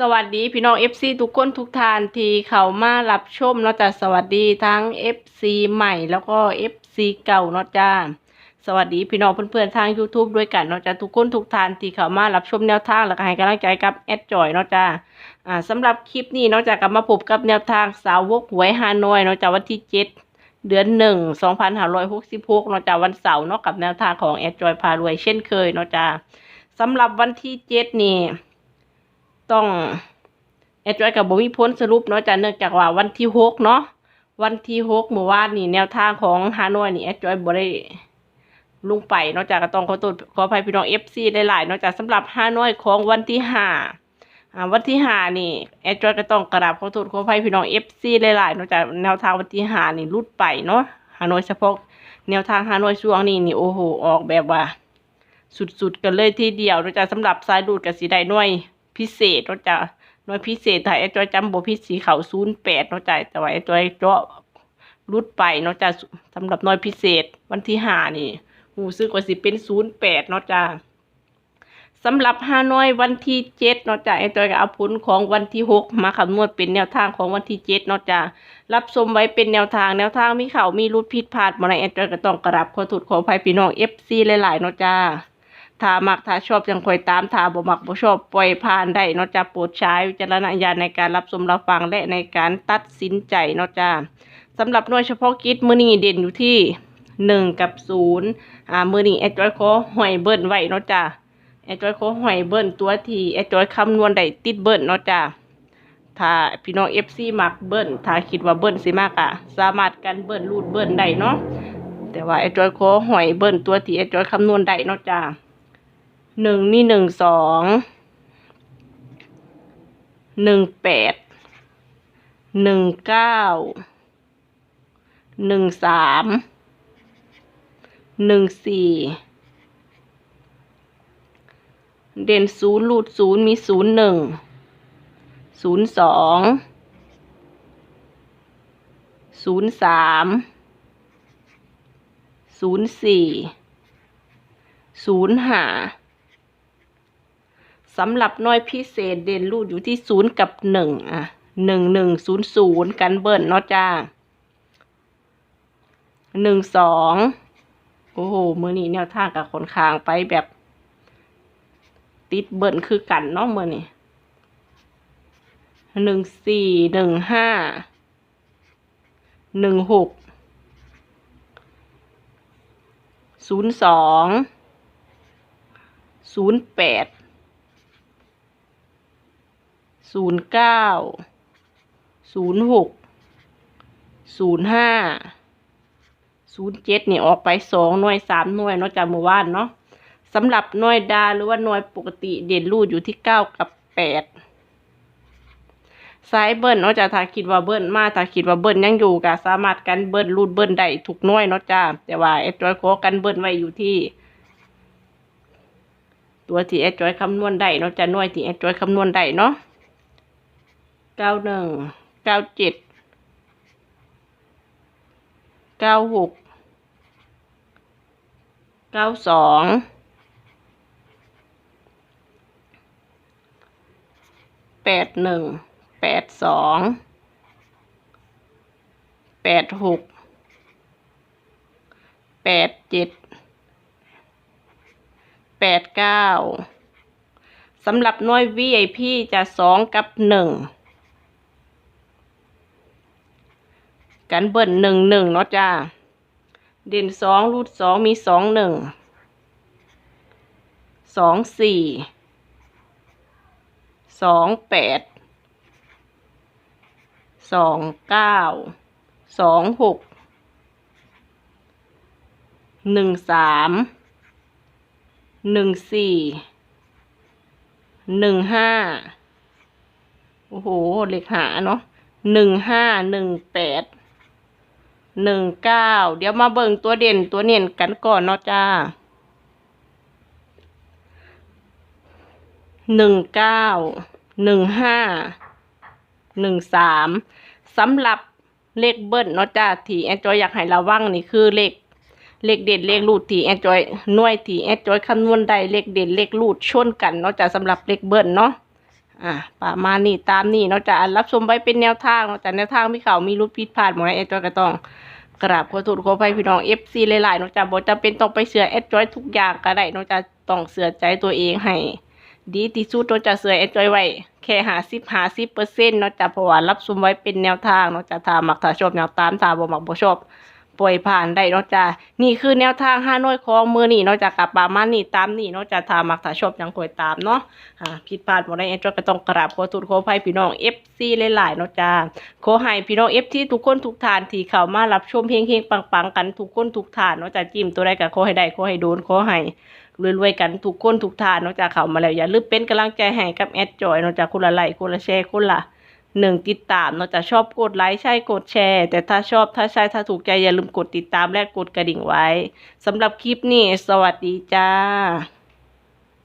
สวัสดีพี่น้อง FC ทุกคนทุกทานที่เข้ามารับชมเนาะจ้ะสวัสดีทั้ง FC ใหม่แล้วก็ FC เก่าเนาะจ้าสวัสดีพี่น้องเพื่อนๆทาง YouTube ด้วยกันเนาะจ้ะทุกคนทุกทานที่เข้ามารับชมแนวทางแล้วก็ให้กำลังใจกับแอดจอยเนาะจ้าอ่าสำหรับคลิปนี้เนาะจ้ะกลับมาพบกับแนวทางสาวกหวยฮานอยเนาะจ้ะวันที่7เดือนหนึ่งสองพันห้าร้อยหกสิบหกเนาะจ้ะวันเสาร์เนาะกับแนวทางของแอดจอยพารวยเช่นเคยเนาะจ้าสำหรับวันที่เจ็ดนี่ ต้องแอดจอยกับบ่มีพ้นสรุปเนาะจ้ะเนื่องจากว่าวันที่หกเนาะวันที่หกเมื่อวานนี่แนวทางของฮานอยนี่แอดจอยบ่ได้ลงไปเนาะจ้ะก็ต้องขอโทษขออภัยพี่น้อง FC หลายๆเนาะจ้ะสำหรับฮานอยของวันที่ห้าวันที่ห้านี่แอดจอยก็ต้องกระดาบขอโทษขออภัยพี่น้อง FC หลายๆเนาะจ้ะแนวทางวันที่ห้านี่รุดไปเนาะฮานอยเฉพาะแนวทางฮานอยช่วงนี้นี่โอ้โหออกแบบว่า สุดๆกันเลยทีเดียวเนาะจ้ะสำหรับสายดูดกับสีได้น่วย พิเศษเนาะจ้ะหน่วยพิเศษถ้าไอ้จอยจำบ่พิษสีเขาศูนย์แปดเนาะจ้ะแต่ว่าไอ้จอยเจาะรุดไปเนาะจ้ะสำหรับหน่วยพิเศษวันที่ห้านี่หูซึกว่าสิเป็นศูนย์แปดเนาะจ้ะสำหรับฮานอยวันที่เจ็ดเนาะจ้ะไอ้จอยก็เอาผลของวันที่หกมาคำนวณเป็นแนวทางของวันที่เจ็ดเนาะจ้ะรับชมไว้เป็นแนวทางแนวทางมีเขามีรุดผิดพลาดมาในไอ้จอยก็ต้องกราบขอโทษขอภัยพี่น้องเอฟซีหลายๆเนาะจ้า ถ้ามักถ้าชอบจังคอยตามถ้าบ่มักบ่ชอบปล่อยผ่านได้เนาะจ้าโปรดใช้วิจารณญาณในการรับชมรับฟังและในการตัดสินใจเนาะจ้าสำหรับหน่วยเฉพาะกิจมื้อนี้เด่นอยู่ที่หนึ่งกับศูนย์อ่ามือนี้แอดจอยขอหอยเบิ้ลไว้เนาะจ้าแอดจอยขอหอยเบิ้ลตัวที่แอดจอยคำนวณได้ติดเบิ้ลเนาะจ้าถ้าพี่น้อง FC มักเบิ้ลถ้าคิดว่าเบิ้ลสิมากอะสามารถกันเบิ้ลรูดเบิ้ลได้เนาะแต่ว่าแอดจอยขอหอยเบิ้ลตัวที่แอดจอยคำนวณได้เนาะจ้า หนึ่งนี่หนึ่งสองหนึ่งแปดหนึ่งเก้าหนึ่งสามหนึ่งสี่เด่นศูนย์รูดศูนย์มีศูนย์หนึ่งศูนย์สองศูนย์สามศูนย์สี่ศูนย์ห้า สำหรับน้อยพิเศษเด่นรูดอยู่ที่ศูนย์กับหนึ่งอะหนึ่งหนึ่งศูนย์ศูนย์กันเบิ้ลเนาะจ้าหนึ่งสองโอ้โหมือนี้แนวทางกับคนคางไปแบบ ติดเบิ้ลคือกันเนาะมือนี้หนึ่งสี่หนึ่งห้าหนึ่งหกศูนย์สองศูนย์แปด ศูนย์เก้าศูนย์หกศูนย์ห้าศูนย์เจ็ดนี่ออกไปสองหน่วยสามหน่วยเนาะจากเมื่อวานเนาะสำหรับหน่วยดาหรือว่าหน่วยปกติเด่นรูดอยู่ที่เก้ากับแปดสายเบิ้ลเนาะจ้ะถ้าคิดว่าเบิ้ลมาถ้าคิดว่าเบิ้ลยังอยู่ก็สามารถกันเบิ้ลรูดเบิ้ลได้ทุกหน่วยเนาะจ้าแต่ว่าเอดจอยขอกันเบิ้ลไว้อยู่ที่ ตัวที่เอดจอยคำนวณได้เนาะจ้ะหน่วยที่เอดจอยคำนวณได้เนาะ เก้าหนึ่งเก้าเจ็ดเก้าหกเก้าสองแปดหนึ่งแปดสองแปดหกแปดเจ็ดแปดเก้าสำหรับน่วย VIP จะสองกับหนึ่ง กันเบิ้ลหนึ่งหนึ่งเนาะจ้า เด่นสองรูดสองมีสองหนึ่ง สองสี่ สองแปด สองเก้า สองหก หนึ่งสาม หนึ่งสี่ หนึ่งห้า โอ้โห เลขหาเนาะหนึ่งห้าหนึ่งแปด หนึ่งเก้าเดี๋ยวมาเบิ่งตัวเด่นตัวเน่นกันก่อนเนาะจ้าหนึ่งเก้าหนึ่งห้าหนึ่งสามสำหรับเลขเบิ้ลเนาะจ้าที่แอนจอยอยากให้ระวังนี่คือเลขเลขเด่นเลขรูดที่แอนจอยหน่วยที่แอนจอยคำนวณได้เลขเด่นเลขรูดชนกันเนาะจ้ะสำหรับเลขเบิ้ลเนาะ อะประมาณนี้ตามนี้เนาะจะรับชมไว้เป็นแนวทางเนาะแต่แนวทางมีเขามีรูปผิดพลาดหมดนะแอดจอยก็ต้องกราบขอโทษขออภัยพี่น้อง FC หลายๆเนาะจะบ่จำเป็นต้องไปเสือแอดจอยทุกอย่างก็ได้เนาะจะต้องเสือใจตัวเองให้ ดีที่สุดเนาะจะเสือแอดจอยไว้แค่หาสิบหาสิบเปอร์เซ็นต์เนาะจะเพราะว่ารับชมไว้เป็นแนวทางเนาะจะถ้ามักถ้าชอบแนวตามถ้าบ่มักบ่ชอบ ปล่อยผ่านได้เนาะจ้านี่คือแนวทางห้าน้อยของมือนี่เนาะจากกับประมานี้ตามนี่เนาะจะทามักถ้าชอบยังคอยตามเนาะผิดพลาดบ่ได้เอ็นจอยก็ต้องกราบขอโทษขออภัยพี่น้อง FC หลายๆเนาะจ้าขอให้พี่น้อง FC ทุกคนทุกทานที่เข้ามารับชมเฮงๆปังๆกันทุกคนทุกทานเนาะจ้าจิ้มตัวใดก็ขอให้ได้ขอให้โดนขอให้รวยๆกันทุกคนทุกทานนาะจ้าเข้ามาแล้วอย่าลืมเป็นกำลังใจให้กับแอดจอยนาะจ้าคนละไลค์คนละแชร์คนละ หนึ่งติดตามเนาะจะชอบกดไลค์ใช่กดแชร์ แต่ถ้าชอบถ้าใช่ถ้าถูกใจอย่าลืมกดติดตามและกดกระดิ่งไว้สำหรับคลิปนี้ สวัสดีจ้า